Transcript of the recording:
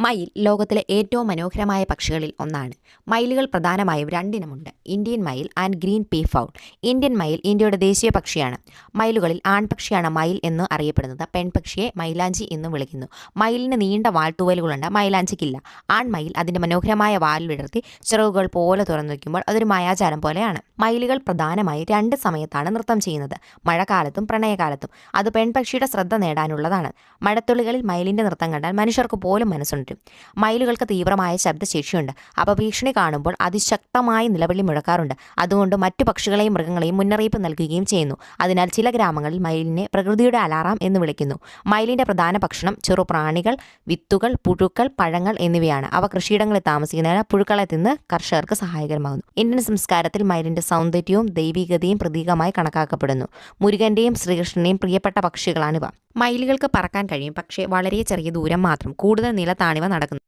മയിൽ ലോകത്തിലെ ഏറ്റവും മനോഹരമായ പക്ഷികളിൽ ഒന്നാണ്. മയിലുകൾ പ്രധാനമായും രണ്ടിനമുണ്ട്. ഇന്ത്യൻ മയിൽ and green peafowl Indian മയിൽ ഇന്ത്യയുടെ ദേശീയ പക്ഷിയാണ്. മയിലുകളിൽ ആൺപക്ഷിയാണ് മയിൽ എന്ന് അറിയപ്പെടുന്നത്. പെൺപക്ഷിയെ മൈലാഞ്ചി എന്ന് വിളിക്കുന്നു. മയിലിന് നീണ്ട വാൾത്തൂവലുകളുണ്ട് മൈലാഞ്ചിക്കില്ല. ആൺമയിൽ അതിന്റെ മനോഹരമായ വാൽ വിടർത്തി ചിറകുകൾ പോലെ തുറന്നു വയ്ക്കുമ്പോൾ അതൊരു മായാചാരം പോലെയാണ്. മയിലുകൾ പ്രധാനമായി രണ്ട് സമയത്താണ് നൃത്തം ചെയ്യുന്നത്. മഴക്കാലത്തും പ്രണയകാലത്തും. അത് പെൺപക്ഷിയുടെ ശ്രദ്ധ നേടാനുള്ളതാണ്. മഴത്തുള്ളികളിൽ മയിലിന്റെ നൃത്തം കണ്ടാൽ മനുഷ്യർക്ക് പോലും മനസ്സുണ്ട്. മയിലുകൾക്ക് തീവ്രമായ ശബ്ദശേഷിയുണ്ട്. അപ്പോൾ ഭീഷണി കാണുമ്പോൾ അതിശക്തമായി നിലവിളി മുഴക്കാറുണ്ട്. അതുകൊണ്ട് മറ്റു പക്ഷികളെയും മൃഗങ്ങളെയും മുന്നറിയിപ്പ് നൽകുകയും ചെയ്യുന്നു. അതിനാൽ ചില ഗ്രാമങ്ങളിൽ മയിലിനെ പ്രകൃതിയുടെ അലാറാം എന്ന് വിളിക്കുന്നു. മയിലിന്റെ പ്രധാന ഭക്ഷണം ചെറുപ്രാണികൾ വിത്തുകൾ പുഴുക്കൾ പഴങ്ങൾ എന്നിവയാണ്. അവ കൃഷിയിടങ്ങളിൽ താമസിക്കുന്നതിനാൽ പുഴുക്കളെ തിന്ന് കർഷകർക്ക് സഹായകരമാകുന്നു. ഇന്ത്യൻ സംസ്കാരത്തിൽ മയിലിന്റെ സൗന്ദര്യവും ദൈവികതയും പ്രതീകമായി കണക്കാക്കപ്പെടുന്നു. മുരുകന്റെയും ശ്രീകൃഷ്ണന്റെയും പ്രിയപ്പെട്ട പക്ഷികളാണിവ. മയിലുകൾക്ക് പറക്കാൻ കഴിയും. പക്ഷേ വളരെ ചെറിയ ദൂരം മാത്രം. കൂടുതൽ നിലത്താണിവ നടക്കുന്നു.